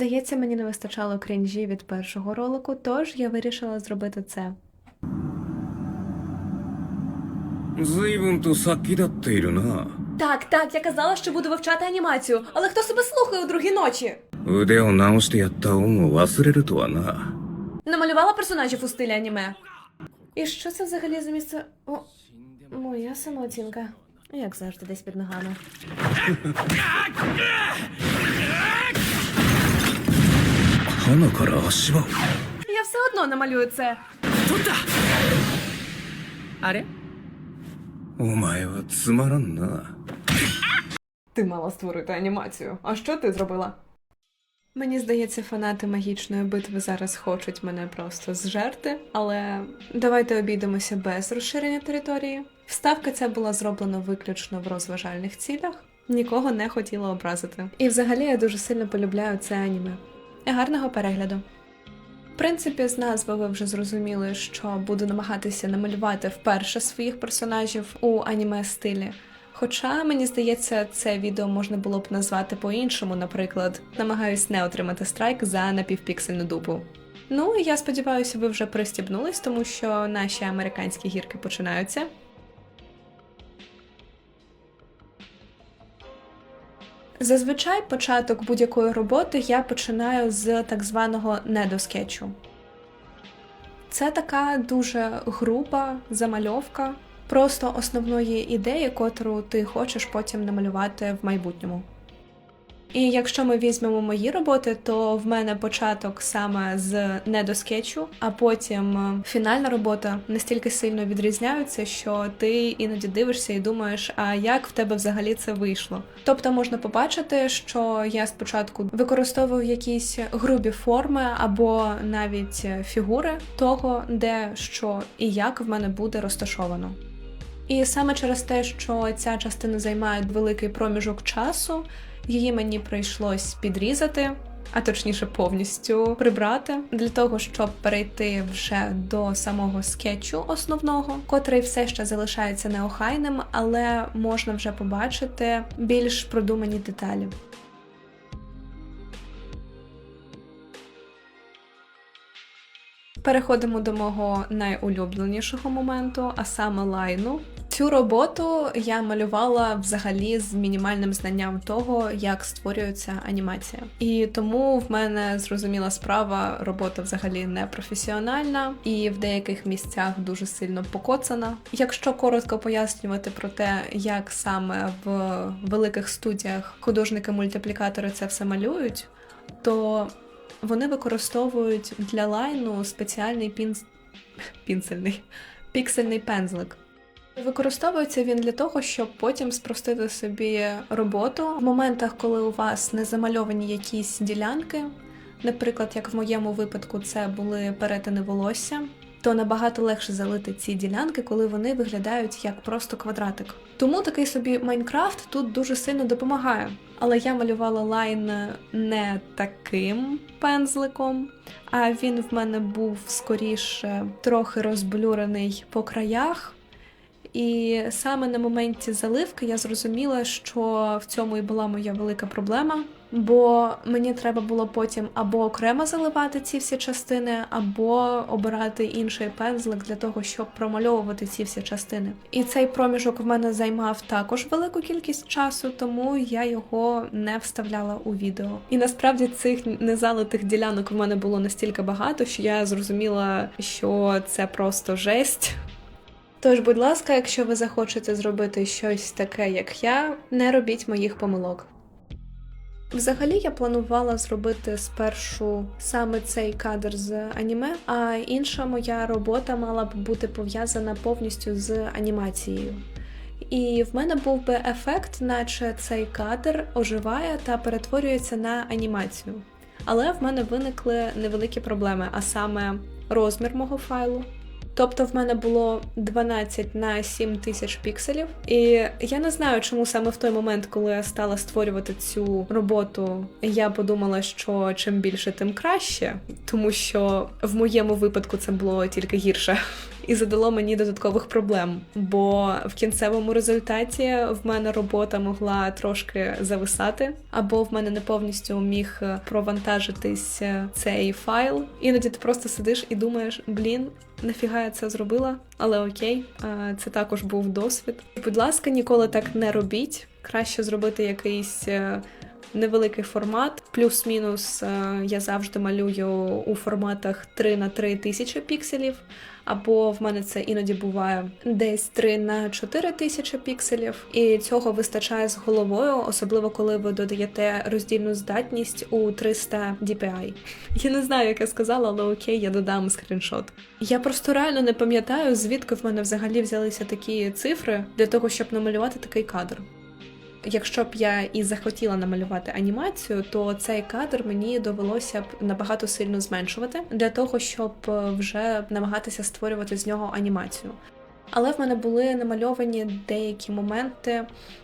Здається, мені не вистачало крінжі від першого ролику, тож я вирішила зробити це. 随分と殺気立っているな Так, так, я казала, що буду вивчати анімацію, але хто себе слухає у другій ночі? 腕を直してやった恩を忘れるとはな Намалювала персонажів у стилі аніме. І що це взагалі за місце? О, моя самооцінка. Як завжди, десь під ногами. 鼻から足場を Я все одно намалюю це. あれ お前はつまらんな Ти мала створити анімацію. А що ти зробила? Мені здається, фанати магічної битви зараз хочуть мене просто зжерти, але давайте обійдемося без розширення території. Вставка ця була зроблена виключно в розважальних цілях. Нікого не хотіла образити. І взагалі я дуже сильно полюбляю це аніме. Гарного перегляду! В принципі, з назви ви вже зрозуміли, що буду намагатися намалювати вперше своїх персонажів у аніме стилі. Хоча мені здається, це відео можна було б назвати по-іншому, наприклад, намагаюсь не отримати страйк за напівпіксельну дупу. Ну я сподіваюся, ви вже пристібнулись, тому що наші американські гірки починаються. Зазвичай початок будь-якої роботи я починаю з так званого недоскетчу. Це така дуже груба замальовка просто основної ідеї, котру ти хочеш потім намалювати в майбутньому. І якщо ми візьмемо мої роботи, то в мене початок саме з недоскетчу, а потім е, фінальна робота настільки сильно відрізняються, що ти іноді дивишся і думаєш, а як в тебе взагалі це вийшло. Тобто можна побачити, що я спочатку використовую якісь грубі форми або навіть фігури того, де що і як в мене буде розташовано. І саме через те, що ця частина займає великий проміжок часу, її мені прийшлось підрізати, а точніше повністю прибрати, для того, щоб перейти вже до самого скетчу основного, котрий все ще залишається неохайним, але можна вже побачити більш продумані деталі. Переходимо до мого найулюбленішого моменту, а саме лайну. Цю роботу я малювала взагалі з мінімальним знанням того, як створюється анімація. І тому в мене зрозуміла справа, робота взагалі не професіональна і в деяких місцях дуже сильно покоцана. Якщо коротко пояснювати про те, як саме в великих студіях художники-мультиплікатори це все малюють, то вони використовують для лайну спеціальний пінс... пінсельний піксельний пензлик. Використовується він для того, щоб потім спростити собі роботу в моментах, коли у вас не замальовані якісь ділянки. Наприклад, як в моєму випадку, це були перетини волосся, то набагато легше залити ці ділянки, коли вони виглядають як просто квадратик. Тому такий собі Майнкрафт тут дуже сильно допомагає. Але я малювала лайн не таким пензликом, а він в мене був скоріше трохи розблюрений по краях. І саме на моменті заливки я зрозуміла, що в цьому і була моя велика проблема, бо мені треба було потім або окремо заливати ці всі частини, або обирати інший пензлик для того, щоб промальовувати ці всі частини. І цей проміжок в мене займав також велику кількість часу, тому я його не вставляла у відео. І насправді цих незалитих ділянок в мене було настільки багато, що я зрозуміла, що це просто жесть. Тож, будь ласка, якщо ви захочете зробити щось таке, як я, не робіть моїх помилок. Взагалі я планувала зробити спершу саме цей кадр з аніме, а інша моя робота мала б бути пов'язана повністю з анімацією. І в мене був би ефект, наче цей кадр оживає та перетворюється на анімацію. Але в мене виникли невеликі проблеми, а саме розмір мого файлу. Тобто в мене було 12 на 7 тисяч пікселів. І я не знаю, чому саме в той момент, коли я стала створювати цю роботу, я подумала, що чим більше, тим краще, тому що в моєму випадку це було тільки гірше. І задало мені додаткових проблем, бо в кінцевому результаті в мене робота могла трошки зависати, або в мене не повністю міг провантажитись цей файл. Іноді ти просто сидиш і думаєш, блін, нафіга я це зробила, але окей, е, це також був досвід. Будь ласка, ніколи так не робіть. Краще зробити якийсь. Невеликий формат, плюс-мінус е, я завжди малюю у форматах 3 на 3 тисячі пікселів, або в мене це іноді буває десь 3 на 4 тисячі пікселів, і цього вистачає з головою, особливо коли ви додаєте роздільну здатність у 300 DPI. Я не знаю, як я сказала, але окей, я додам скріншот. Я просто реально не пам'ятаю, звідки в мене взагалі взялися такі цифри для того, щоб намалювати такий кадр. Якщо б я і захотіла намалювати анімацію, то цей кадр мені довелося б набагато сильно зменшувати для того, щоб е, вже намагатися створювати з нього анімацію. Але в мене були намальовані деякі моменти,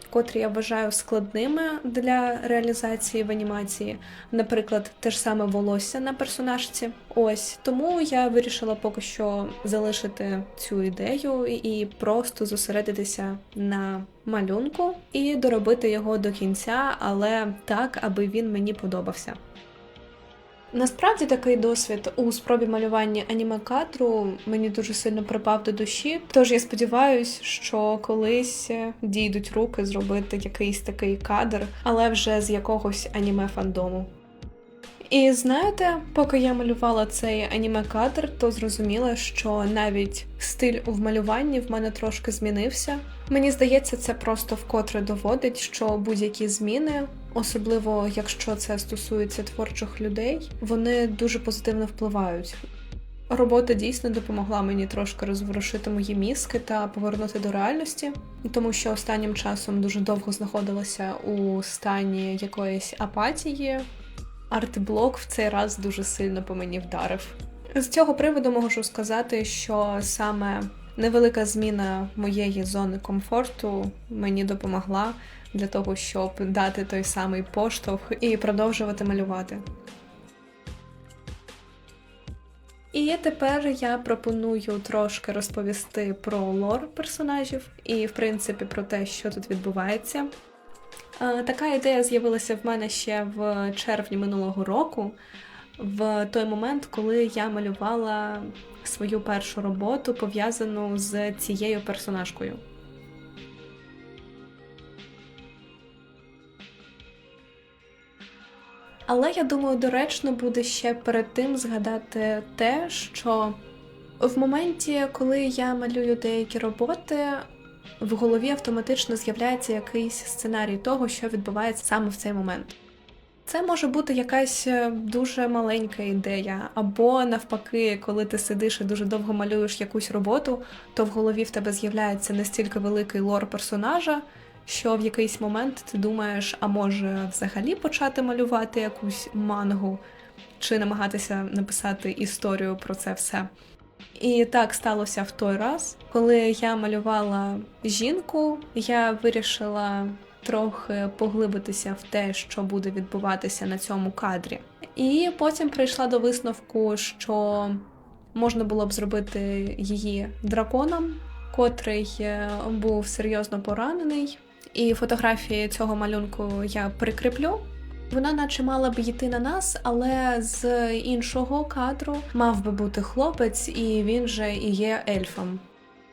котрі я вважаю складними для реалізації в анімації. Наприклад, те ж саме волосся на персонажці. Ось тому я вирішила поки що залишити цю ідею і просто зосередитися на малюнку і доробити його до кінця, але так, аби він мені подобався. Насправді такий досвід у спробі малювання аніме кадру мені дуже сильно припав до душі. Тож я сподіваюся, що колись дійдуть руки зробити якийсь такий кадр, але вже з якогось аніме фандому. І знаєте, поки я малювала цей аніме кадр, то зрозуміла, що навіть стиль у вмалюванні в мене трошки змінився. Мені здається, це просто вкотре доводить, що будь-які зміни, особливо якщо це стосується творчих людей, вони дуже позитивно впливають. Робота дійсно допомогла мені трошки розворушити мої мізки та повернути до реальності, тому що останнім часом дуже довго знаходилася у стані якоїсь апатії. Артблок в цей раз дуже сильно по мені вдарив. З цього приводу можу сказати, що саме невелика зміна моєї зони комфорту мені допомогла для того, щоб дати той самий поштовх і продовжувати малювати. І тепер я пропоную трошки розповісти про лор персонажів і, в принципі, про те, що тут відбувається. Така ідея з'явилася в мене ще в червні минулого року, в той момент, коли я малювала свою першу роботу, пов'язану з цією персонажкою. Але я думаю, доречно буде ще перед тим згадати те, що в моменті, коли я малюю деякі роботи, в голові автоматично з'являється якийсь сценарій того, що відбувається саме в цей момент. Це може бути якась е, дуже маленька ідея, або навпаки, коли ти сидиш і дуже довго малюєш якусь роботу, то в голові в тебе з'являється настільки великий лор персонажа, що в якийсь момент ти думаєш, а може взагалі почати малювати якусь мангу, чи намагатися написати історію про це все. І так сталося в той раз, коли я малювала жінку, я вирішила трохи поглибитися в те, що буде відбуватися на цьому кадрі. І потім прийшла до висновку, що можна було б зробити її драконом, котрий е, був серйозно поранений. І фотографії цього малюнку я прикріплю. Вона наче мала б йти на нас, але з іншого кадру мав би бути хлопець, і він же і є ельфом.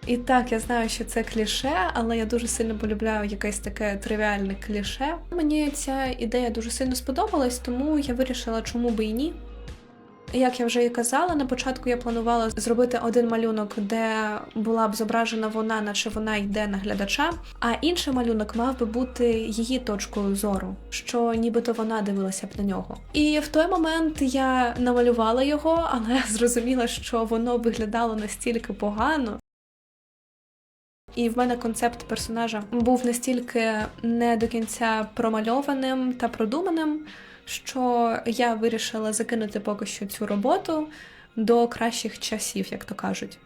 І так, я знаю, що це кліше, але я дуже сильно полюбляю якесь таке тривіальне кліше. Мені ця ідея дуже сильно сподобалась, тому я вирішила, чому би і ні. Як я вже і казала, на початку я планувала зробити один малюнок, де була б зображена вона, наче вона йде на глядача, а інший малюнок мав би бути її точкою зору, що нібито вона дивилася б на нього. І в той момент я намалювала його, але зрозуміла, що воно виглядало настільки погано. І в мене концепт персонажа був настільки не до кінця промальованим та продуманим, що я вирішила закинути поки що цю роботу до кращих часів, як то кажуть.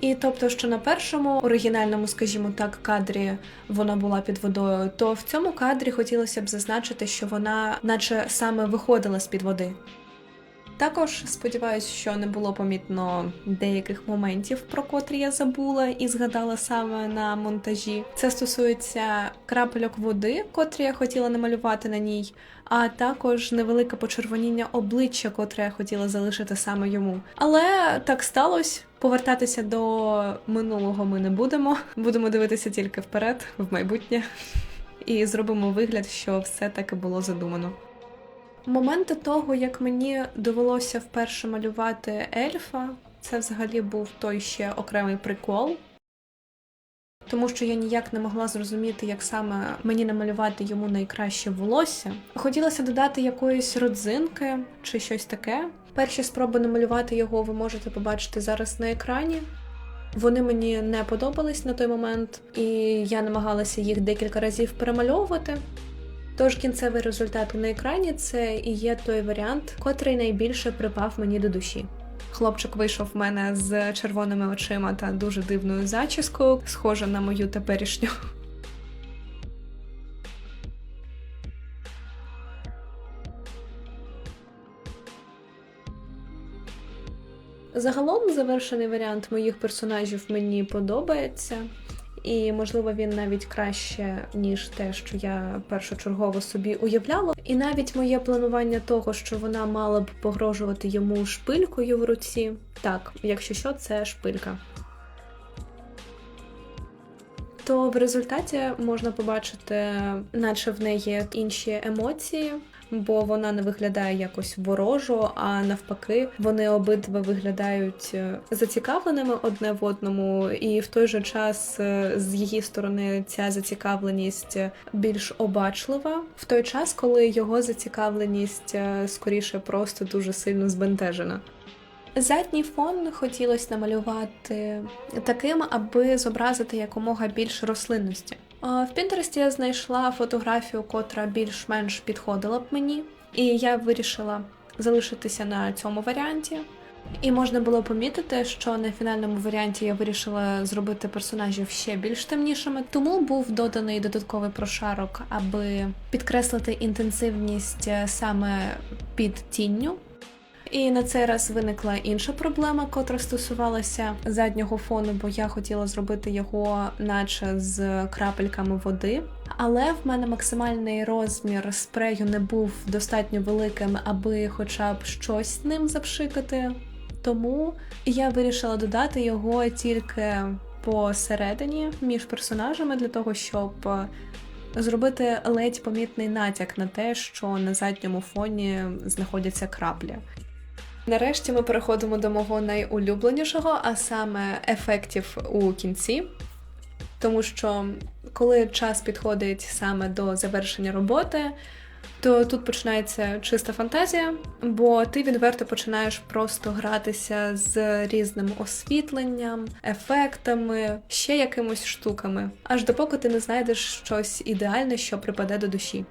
І тобто, що на першому оригінальному, скажімо так, кадрі вона була під водою, то в цьому кадрі хотілося б зазначити, що вона, наче саме виходила з під води. Також сподіваюся, що не було помітно деяких моментів, про котрі я забула і згадала саме на монтажі. Це стосується крапельок води, котрі я хотіла намалювати на ній, а також невелике почервоніння обличчя, котре я хотіла залишити саме йому. Але так сталося. Повертатися до минулого ми не будемо. Будемо дивитися тільки вперед, в майбутнє, і зробимо вигляд, що все таки було задумано. Моменти того, як мені довелося вперше малювати ельфа, це взагалі був той ще окремий прикол. Тому що я ніяк не могла зрозуміти, як саме мені намалювати йому найкраще волосся. Хотілося додати якоїсь родзинки чи щось таке. Перші спроби намалювати його ви можете побачити зараз на екрані. Вони мені не подобались на той момент, і я намагалася їх декілька разів перемальовувати. Тож кінцевий результат на екрані це і є той варіант, котрий найбільше припав мені до душі. Хлопчик вийшов в мене з червоними очима та дуже дивною зачіскою, схожа на мою теперішню. Загалом завершений варіант моїх персонажів мені подобається. І можливо він навіть краще ніж те, що я першочергово собі уявляла. І навіть моє планування того, що вона мала б погрожувати йому шпилькою в руці. Так, якщо що, це шпилька. То в результаті можна побачити, наче в неї інші емоції, бо вона не виглядає якось ворожо, а навпаки, вони обидва виглядають е, зацікавленими одне в одному, і в той же час е, з її сторони ця зацікавленість більш обачлива, в той час, коли його зацікавленість е, скоріше просто дуже сильно збентежена. Задній фон хотілося намалювати таким, аби зобразити якомога більше рослинності. В Пінтересті я знайшла фотографію, котра більш-менш підходила б мені, і я вирішила залишитися на цьому варіанті. І можна було помітити, що на фінальному варіанті я вирішила зробити персонажів ще більш темнішими, тому був доданий додатковий прошарок, аби підкреслити інтенсивність саме під тінню. І на цей раз виникла інша проблема, котра стосувалася заднього фону, бо я хотіла зробити його, наче з крапельками води. Але в мене максимальний розмір спрею не був достатньо великим, аби хоча б щось ним запшикати. Тому я вирішила додати його тільки посередині між персонажами для того, щоб зробити ледь помітний натяк на те, що на задньому фоні знаходяться краплі. Нарешті ми переходимо до мого найулюбленішого, а саме ефектів у кінці. Тому що коли час підходить саме до завершення роботи, то тут починається чиста фантазія, бо ти відверто починаєш просто гратися з різним освітленням, ефектами, ще якимось штуками, аж допоки ти не знайдеш щось ідеальне, що припаде до душі.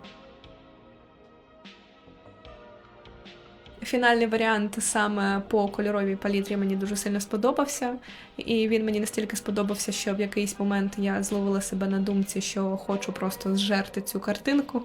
Фінальний варіант саме по кольоровій палітрі мені дуже сильно сподобався, і він мені настільки сподобався, що в якийсь момент я зловила себе на думці, що хочу просто зжерти цю картинку.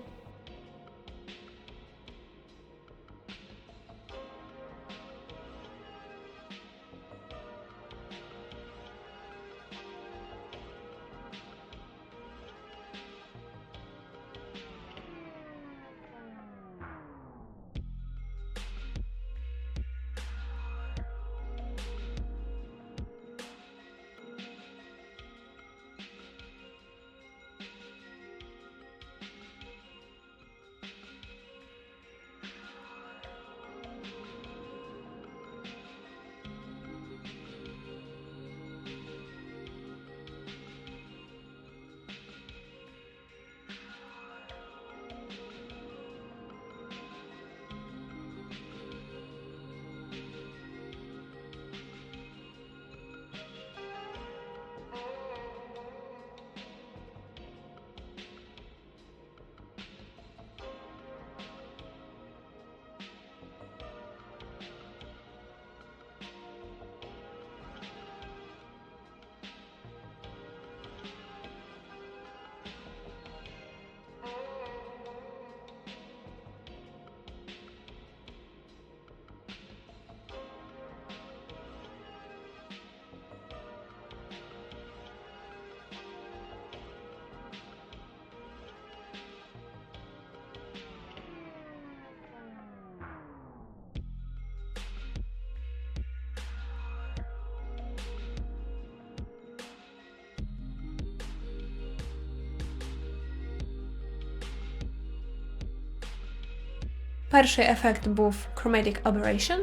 Перший ефект був Chromatic Aberration,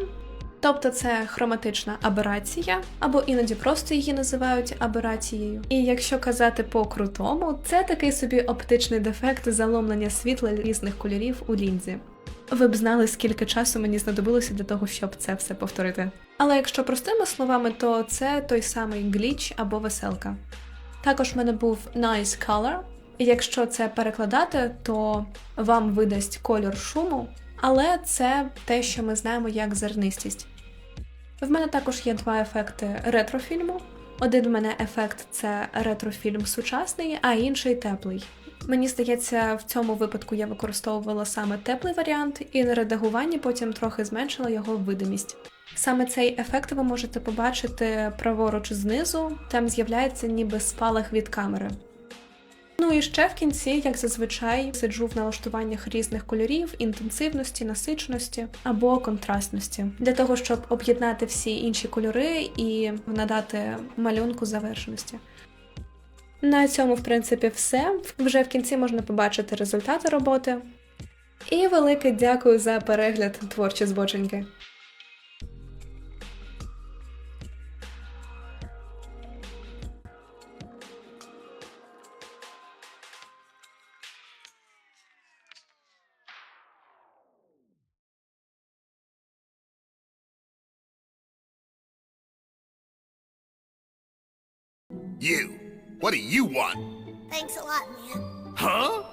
тобто це хроматична аберація, або іноді просто її називають аберацією. І якщо казати по-крутому, це такий собі оптичний дефект заломлення світла різних кольорів у лінзі. Ви б знали, скільки часу мені знадобилося для того, щоб це все повторити. Але якщо простими словами, то це той самий гліч або веселка. Також в мене був Nice Color. Якщо це перекладати, то вам видасть кольор шуму, але це те, що ми знаємо як зернистість. В мене також є два ефекти ретрофільму. Один в мене ефект це ретрофільм сучасний, а інший теплий. Мені здається, в цьому випадку я використовувала саме теплий варіант, і на редагуванні потім трохи зменшила його видимість. Саме цей ефект ви можете побачити праворуч знизу, там з'являється ніби спалах від камери. Ну і ще в кінці, як зазвичай, сиджу в налаштуваннях різних кольорів, інтенсивності, насиченості або контрастності, для того, щоб об'єднати всі інші кольори і надати малюнку завершеності. На цьому, в принципі, все. Вже в кінці можна побачити результати роботи. І велике дякую за перегляд творчі збоченьки. What do you want? Thanks a lot, man. Huh?